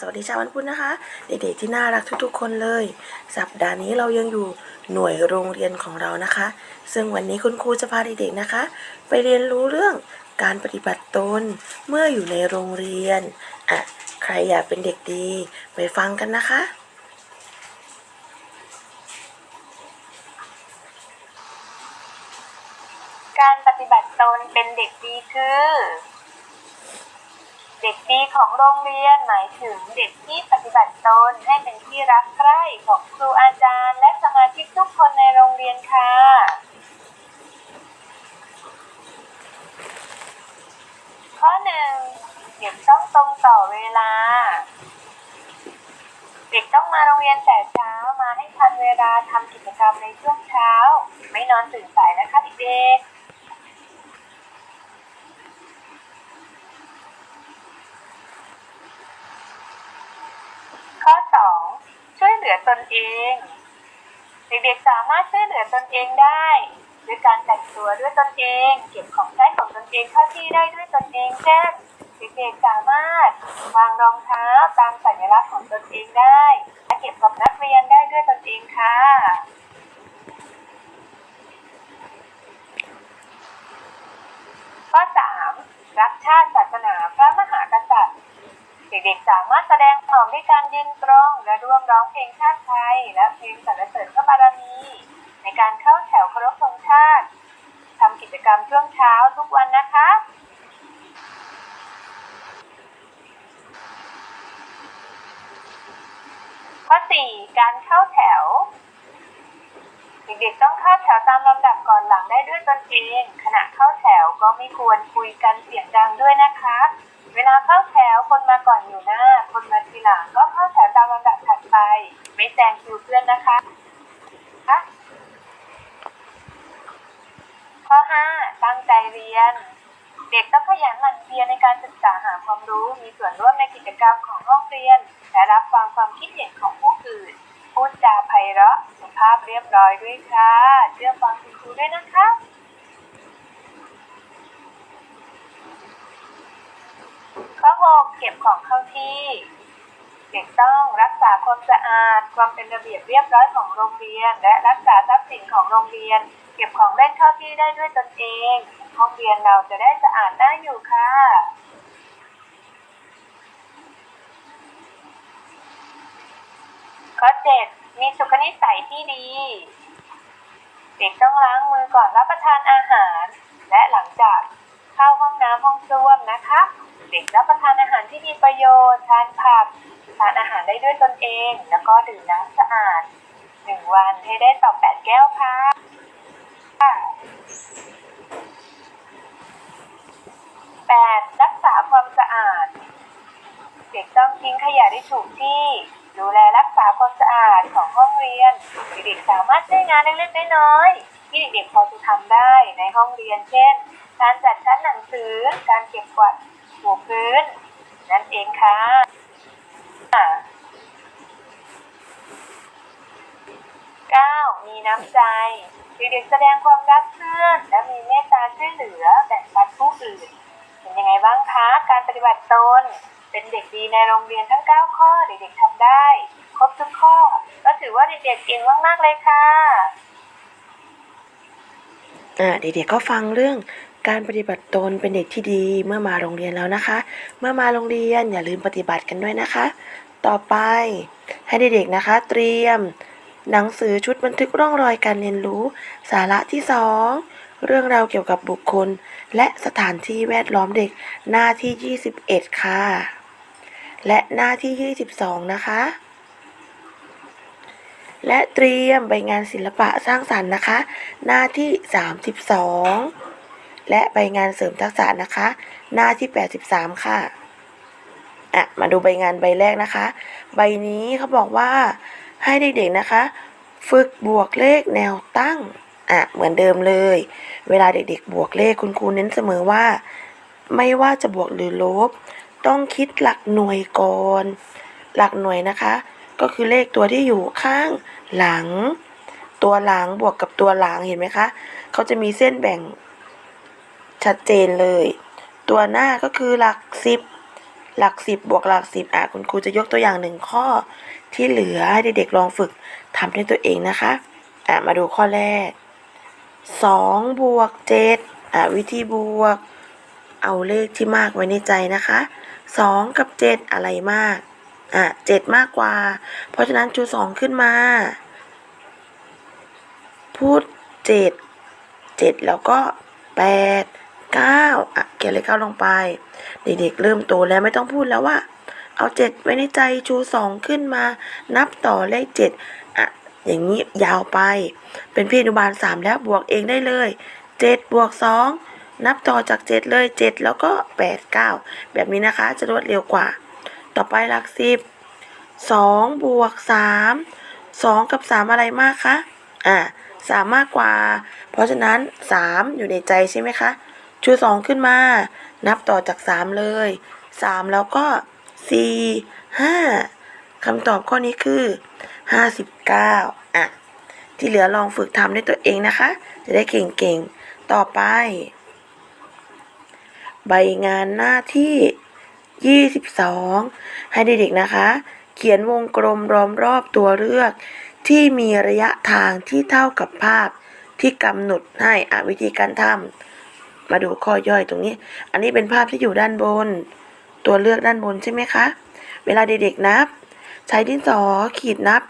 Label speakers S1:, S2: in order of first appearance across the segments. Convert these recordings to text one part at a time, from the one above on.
S1: สวัสดีชาววันพุธนะคะ เด็กๆที่น่ารักทุกๆ คนเลย สัปดาห์นี้เรายังอยู่หน่วยโรงเรียนของเรานะคะ ซึ่งวันนี้คุณครูจะพาเด็กๆนะคะ ไปเรียนรู้เรื่องการปฏิบัติตนเมื่ออยู่ในโรงเรียนอะใครอยากเป็นเด็กดีไปฟังกันนะคะ
S2: การปฏิบัติตนเป็นเด็กดีคือ เด็กดีของโรงเรียนหมายถึงเด็กที่ปฏิบัติตนให้เป็นที่รักใคร่ของครูอาจารย์ และสมาชิกทุกคนในโรงเรียนค่ะ ข้อหนึ่งเด็กต้องตรงต่อเวลา เด็กต้องมาโรงเรียนแต่เช้ามาให้ทันเวลาทำกิจกรรมในช่วงเช้า ไม่นอนตื่นสายนะคะเด็กๆ ข้อ 2 ช่วยเหลือ ตนเอง เด็กๆสามารถช่วยเหลือตนเองได้ด้วยการแต่งตัวด้วยตนเอง เก็บของใช้ของตนเองเข้าที่ได้ด้วยตนเองเช่นเด็กๆสามารถวางรองเท้าตามสัญลักษณ์ของตนเองได้และเก็บกับนักเรียนได้ด้วยตนเองค่ะ ข้อ 3 รักชาติศาสนาพระมหากษัตริย์ เด็กๆ สามารถแสดงออกด้วยการยืนตรงและร่วมร้องเพลงชาติไทย และเพลงสรรเสริญพระบารมี ในการเข้าแถวเคารพธงชาติทำกิจกรรมช่วงเช้าทุกวันนะคะข้อ4การเข้าแถว เด็กๆต้องเข้าแถวตามลำดับก่อนหลังได้ด้วยตนเอง ขณะเข้าแถวก็ไม่ควรคุยกันเสียงดังด้วยนะคะ เวลาเข้าแถวคนมาก่อนอยู่หน้า คนมาทีหลังก็เข้าแถวตามลำดับถัดไป ไม่แซงคิวเพื่อนนะคะอะข้อ5ตั้งใจเรียน เด็กต้องขยันหมั่นเพียรในการศึกษาหาความรู้ มีส่วนร่วมในกิจกรรมของห้องเรียน และรับฟังความคิดเห็นของผู้อื่น พูดจาไพเราะ สุภาพเรียบร้อยด้วยค่ะ เชื่อฟังคุณครูด้วยนะคะ ข้อ6เก็บของเข้าที่ เด็กต้องรักษาความสะอาด ความเป็นระเบียบเรียบร้อยของโรงเรียน และรักษาทรัพย์สินของโรงเรียน เก็บของเล่นเข้าที่ได้ด้วยตนเองห้องเรียนเราจะได้สะอาดน่าอยู่ค่ะข้อ7มีสุขนิสัยที่ดี เด็กต้องล้างมือก่อนรับประทานอาหาร และหลังจาก เข้าห้องน้ำห้องส้วมนะคะเด็กรับประทานอาหารที่มีประโยชน์ทานผักทานอาหารได้ด้วยตนเอง แล้วก็ดื่มน้ำสะอาดหนึ่งวันให้ได้ต่อแปดแก้วค่ะแปดรักษาความสะอาด เด็กต้องทิ้งขยะได้ถูกที่ ดูแลรักษาความสะอาดของห้องเรียน เด็กสามารถใช้งานเล็กๆน้อยๆที่เด็กๆพอจะทำได้ในห้องเรียนเช่น การจัดชั้นหนังสือ การเก็บกวาดถูพื้น นั่นเองค่ะ 9. มีน้ำใจเด็กๆแสดงความรักเพื่อนและมีเมตตาช่วยเหลือแบ่งปันผู้อื่น เป็นยังไงบ้างคะ การปฏิบัติตน เป็นเด็กดีในโรงเรียนทั้ง 9 ข้อ เด็กๆทำได้ ครบทุกข้อ ก็ถือว่าเด็กๆเก่งมากๆเลยค่ะ
S1: อ่าเด็กๆก็ฟังเรื่อง การปฏิบัติตนเป็นเด็กที่ดีเมื่อมาโรงเรียนแล้วนะคะ เมื่อมาโรงเรียนอย่าลืมปฏิบัติกันด้วยนะคะ ต่อไปให้เด็กๆนะคะ เตรียม หนังสือชุดบันทึกร่องรอยการเรียนรู้ สาระที่สองเรื่องราวเกี่ยวกับบุคคล และสถานที่แวดล้อมเด็กหน้าที่ 21 ค่ะ และหน้าที่ 22 นะคะและเตรียมใบงานศิลปะสร้างสรรค์นะคะ หน้าที่ 32 และใบงานเสริมทักษะนะคะ หน้าที่ 83 ค่ะอะมาดูใบงานใบแรกนะคะ ใบนี้เขาบอกว่าให้เด็กๆนะคะ ฝึกบวกเลขแนวตั้งอะเหมือนเดิมเลย เวลาเด็กๆ บวกเลขคุณครูเน้นเสมอว่า ไม่ว่าจะบวกหรือลบ ต้องคิดหลักหน่วยก่อนหลักหน่วยนะคะ ก็คือเลขตัวที่อยู่ข้างหลัง ตัวหลังบวกกับตัวหลังเห็นไหมคะเขาจะมีเส้นแบ่ง ชัดเจนเลย ตัวหน้าก็คือหลักสิบหลักสิบบวกหลักสิบอะคุณครูจะยกตัวอย่างหนึ่งข้อที่เหลือให้เด็กๆลองฝึกทำด้วยตัวเองนะคะอะมาดูข้อแรกสองบวกเจ็ดอะวิธีบวก เอาเลขที่มากไว้ในใจนะคะสองกับเจ็ดอะไรมากอะเจ็ดมากกว่า เพราะฉะนั้นชูสองขึ้นมา พูดเจ็ดเจ็ดแล้วก็แปด เก้าอะเขียนเลขเก้าลงไป เด็กๆเริ่มโตแล้วไม่ต้องพูดแล้วว่า เอาเจ็ดไว้ในใจชูสองขึ้นมา นับต่อเลขเจ็ดอะอย่างนี้ยาวไป เป็นพี่อนุบาลสามแล้วบวกเองได้เลยเจ็ดบวกสองนับต่อจากเจ็ดเลยเจ็ดแล้วก็แปดเก้าแบบนี้นะคะจะรวดเร็วกว่า ต่อไปหลักสิบสองบวกสามสองกับสามอะไรมากคะอะสามมากกว่า เพราะฉะนั้นสามอยู่ในใจใช่ไหมคะ ชูสองขึ้นมา นับต่อจากสามเลยสามแล้วก็สี่ห้าคำตอบข้อนี้คือห้าสิบเก้าอะ ที่เหลือลองฝึกทำด้วยตัวเองนะคะ จะได้เก่งๆ ต่อไป ใบงานหน้าที่ 22 ให้เด็กๆนะคะ เขียนวงกลมล้อมรอบตัวเลือก ที่มีระยะทางที่เท่ากับภาพที่กำหนดให้อะวิธีการทำ มาดูข้อย่อยตรงนี้ อันนี้เป็นภาพที่อยู่ด้านบน ตัวเลือกด้านบนใช่ไหมคะ เวลาเด็กๆนับ ใช้ดินสอขีดนับ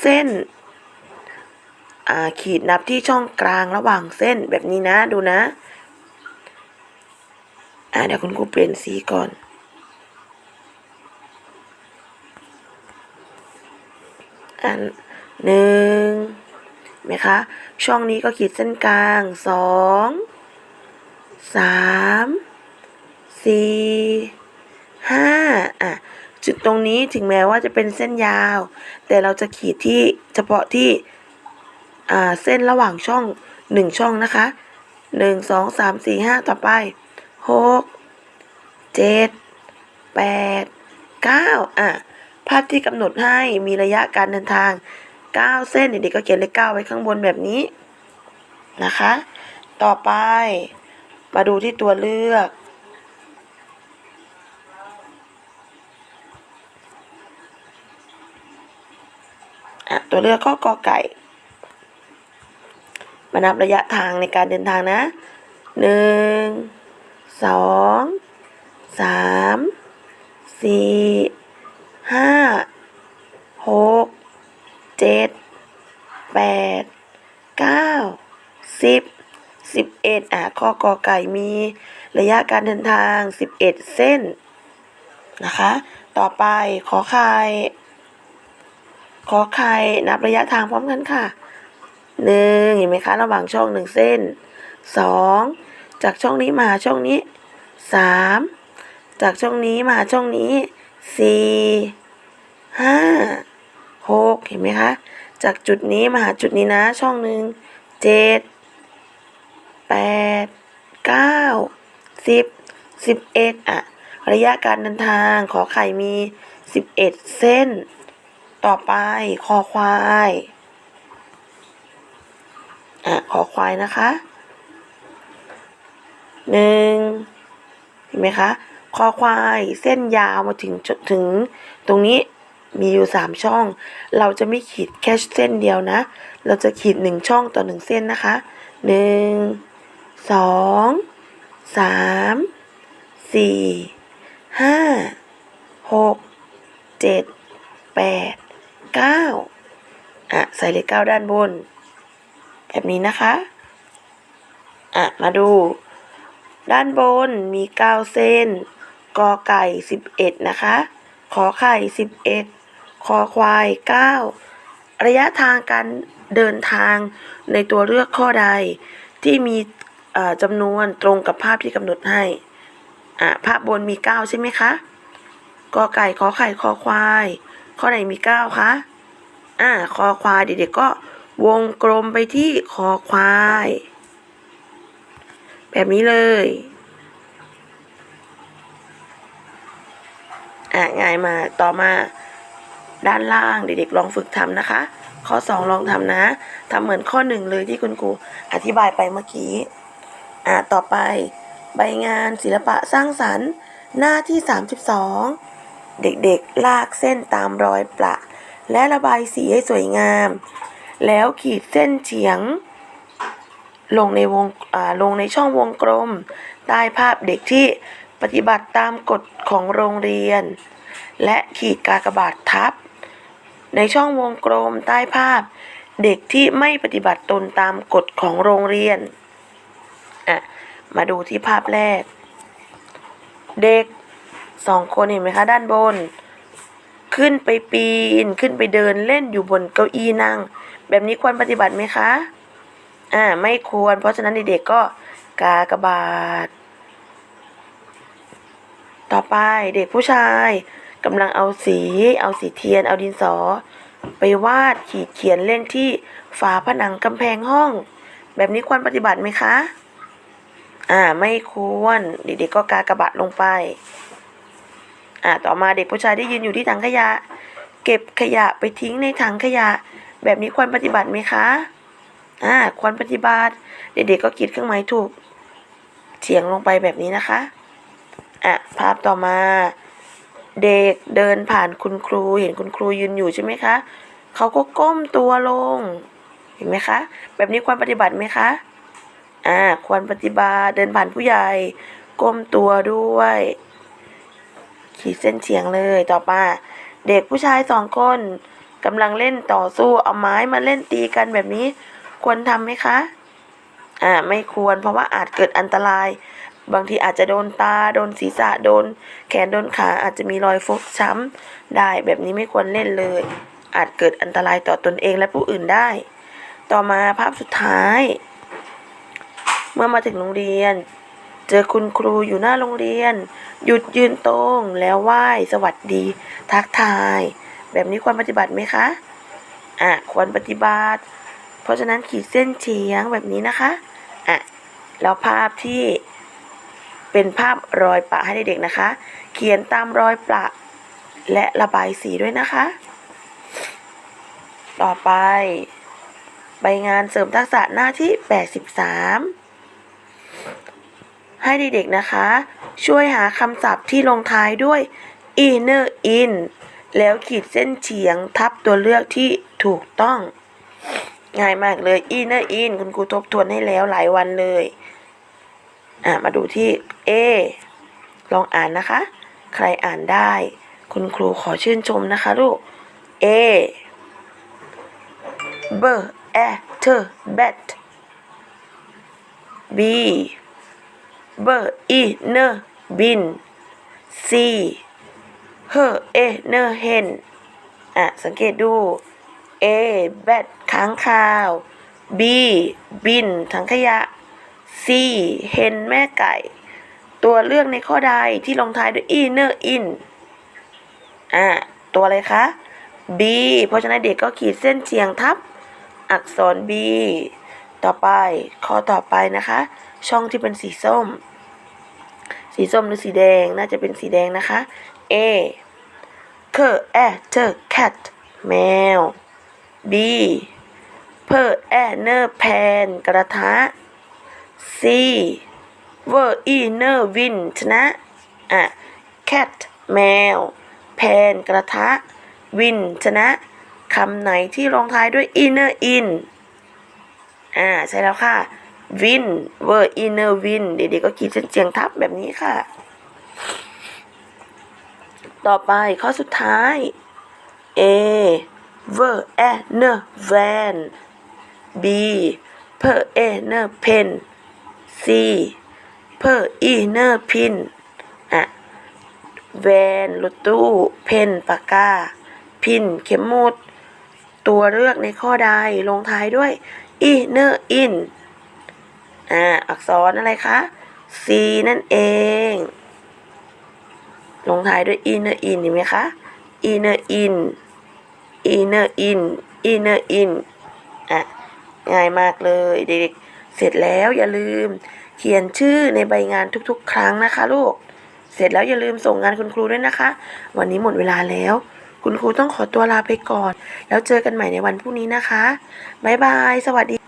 S1: เส้นขีดนับที่ช่องกลางระหว่างเส้นแบบนี้นะดูนะอ่าเดี๋ยวคุณครูเปลี่ยนสีก่อน อันหนึ่งไหมคะ ช่องนี้ก็ขีดเส้นกลางสอง สามสี่ห้าอะจุดตรงนี้ถึงแม้ว่าจะเป็นเส้นยาว แต่เราจะขีดที่เฉพาะที่อ่าเส้นระหว่างช่องหนึ่งช่องนะคะหนึ่งสองสามสี่ห้าต่อไปหกเจ็ดแปดเก้าอะภาพที่กำหนดให้มีระยะการเดินทาง9เส้นเด็กๆก็เขียนเลข9ไว้ข้างบนแบบนี้นะคะ ต่อไป มาดูที่ตัวเลือกอะตัวเลือกก็กอไก่ มานับระยะทางในการเดินทางนะหนึ่งสองสามสี่ห้าหกเจ็ดแปดเก้าสิบ สิบเอ็ดอะข้อกอไก่มีระยะการเดินทางสิบเอ็ดเส้นนะคะ ต่อไปขอไข่ขอไข่นับระยะทางพร้อมกันค่ะหนึ่งเห็นไหมคะ ระหว่างช่องหนึ่งเส้นสองจากช่องนี้มาช่องนี้สามจากช่องนี้มาช่องนี้สี่ห้าหกเห็นไหมคะ จากจุดนี้มาหาจุดนี้นะ ช่องหนึ่งเจ็ด แปดเก้าสิบสิบเอ็ดอะระยะการเดินทางขอไข่มีสิบเอ็ดเส้น ต่อไปคอควายอะขอควายนะคะหนึ่งเห็นไหมคะคอควายเส้นยาวมาถึงถึงตรงนี้มีอยู่สามช่อง เราจะไม่ขีดแค่เส้นเดียวนะ เราจะขีดหนึ่งช่องต่อหนึ่งเส้นนะคะหนึ่ง สองสามสี่ห้าหกเจ็ดแปดเก้าอะ ใส่เลขเก้าด้านบน แบบนี้นะคะ อะ มาดู ด้านบนมีเก้าเส้นกอไก่สิบเอ็ดนะคะ ขอไข่สิบเอ็ดคอควายเก้าระยะทางการเดินทางในตัวเลือกข้อใดที่มี จำนวนตรงกับภาพที่กำหนดให้อะภาพบนมีเก้าใช่ไหมคะกอไก่ขอไข่คอควาย ข้อไหนมีเก้าคะอ่าคอควายเด็กๆก็วงกลมไปที่คอควาย แบบนี้เลยอะง่ายมาต่อมาด้านล่างเด็กๆลองฝึกทำนะคะ ข้อ 2 ลองทำนะทำเหมือนข้อ 1 เลยที่คุณครูอธิบายไปเมื่อกี้ อะต่อไปใบงานศิลปะสร้างสรรค์ หน้าที่ 32 เด็กๆลากเส้นตามรอยประ และระบายสีให้สวยงาม แล้วขีดเส้นเฉียง ลงในวงอ่าลงในช่องวงกลม ใต้ภาพเด็กที่ปฏิบัติตามกฎของโรงเรียน และขีดกากบาททับ ในช่องวงกลมใต้ภาพ เด็กที่ไม่ปฏิบัติตนตามกฎของโรงเรียน มาดูที่ภาพแรก เด็กสองคนเห็นไหมคะ ด้านบน ขึ้นไปปีนขึ้นไปเดินเล่นอยู่บนเก้าอี้นั่ง แบบนี้ควรปฏิบัติไหมคะอ่าไม่ควร เพราะฉะนั้นเด็กๆก็กากระบาทต่อไปเด็กผู้ชายกำลังเอาสี เอาสีเทียน เอาดินสอ ไปวาดขีดเขียนเล่นที่ฝาผนังกำแพงห้อง แบบนี้ควรปฏิบัติไหมคะ อ่า ไม่ควร เด็กๆก็กากระบาทลงไป อ่า ต่อมาเด็กผู้ชายที่ยืนอยู่ที่ถังขยะ เก็บขยะไปทิ้งในถังขยะ แบบนี้ควรปฏิบัติไหมคะ อ่า ควรปฏิบัติ เด็กๆก็ขีดเครื่องหมายถูกเฉียงลงไปแบบนี้นะคะ อะ ภาพต่อมา เด็กเดินผ่านคุณครู เห็นคุณครูยืนอยู่ใช่ไหมคะ เขาก็ก้มตัวลง เห็นไหมคะ แบบนี้ควรปฏิบัติไหมคะ อ่าควรปฏิบัติเดินผ่านผู้ใหญ่ก้มตัวด้วย ขีดเส้นเฉียงเลยต่อมาเด็กผู้ชายสองคนกำลังเล่นต่อสู้เอาไม้มาเล่นตีกันแบบนี้ ควรทำไหมคะ อ่า ไม่ควรเพราะว่าอาจเกิดอันตราย บางทีอาจจะโดนตา โดนศีรษะโดน แขนโดนขาอาจจะมีรอยฟกช้ำได้แบบนี้ไม่ควรเล่นเลย อาจเกิดอันตรายต่อตนเองและผู้อื่นได้ ต่อมาภาพสุดท้าย เมื่อมาถึงโรงเรียน เจอคุณครูอยู่หน้าโรงเรียน หยุดยืนตรงแล้วไหว้สวัสดี ทักทาย แบบนี้ควรปฏิบัติไหมคะอะควรปฏิบัติ เพราะฉะนั้นขีดเส้นเฉียงแบบนี้นะคะอะแล้วภาพที่เป็นภาพรอยปะให้เด็กๆนะคะ เขียนตามรอยปะและระบายสีด้วยนะคะ ต่อไป ใบงานเสริมทักษะหน้าที่ 83 ให้เด็กๆนะคะ ช่วยหาคำศัพท์ที่ลงท้ายด้วย inner in แล้วขีดเส้นเฉียงทับตัวเลือกที่ถูกต้อง ง่ายมากเลย inner in คุณครูทบทวนให้แล้วหลายวันเลยอะมาดูที่ A ลองอ่านนะคะ ใครอ่านได้ คุณครูขอชื่นชมนะคะลูก A b e t bet B b i n bin C h e n hen อะ สังเกตดู A bat ค้างคาว B bin ถังขยะ C เฮนแม่ไก่ ตัวเลือกในข้อใดที่ลงท้ายด้วย inner in อ่าตัวอะไรคะ B เพราะฉะนั้นเด็กก็ขีดเส้นเฉียงทับ อักษร B ต่อไปข้อต่อไปนะคะ ช่องที่เป็นสีส้ม สีส้มหรือสีแดงน่าจะเป็นสีแดงนะคะ A เคอแอเธอ cat แมว B เพอแอเนอร์แพนกระทะ C เวอร์อีเนอร์วินชนะอะ cat แมว แพนกระทะ วินชนะคำไหนที่ลงท้ายด้วย inner in อ่าใช่แล้วค่ะ win เวอร์ inner win เด็กๆก็ขีดเส้นเฉียงทับแบบนี้ค่ะ ต่อไปข้อสุดท้าย A เวอร์ a n e r van B เพอ a n e r pen C เพอ inner pin อะ van รถตู้ pen ปากกา พิน เข็มหมุด ตัวเลือกในข้อใดลงท้ายด้วย inner in อ่าอักษรอะไรคะ C นั่นเอง ลงท้ายด้วย inner in เห็นไหมคะ inner in inner in inner in อะ ง่ายมากเลยเด็กๆ เสร็จแล้วอย่าลืมเขียนชื่อในใบงานทุกๆ ครั้งนะคะลูก เสร็จแล้วอย่าลืมส่งงานคุณครูด้วยนะคะ วันนี้หมดเวลาแล้ว คุณครูต้องขอตัวลาไปก่อน แล้วเจอกันใหม่ในวันพรุ่งนี้นะคะ บ๊ายบาย สวัสดี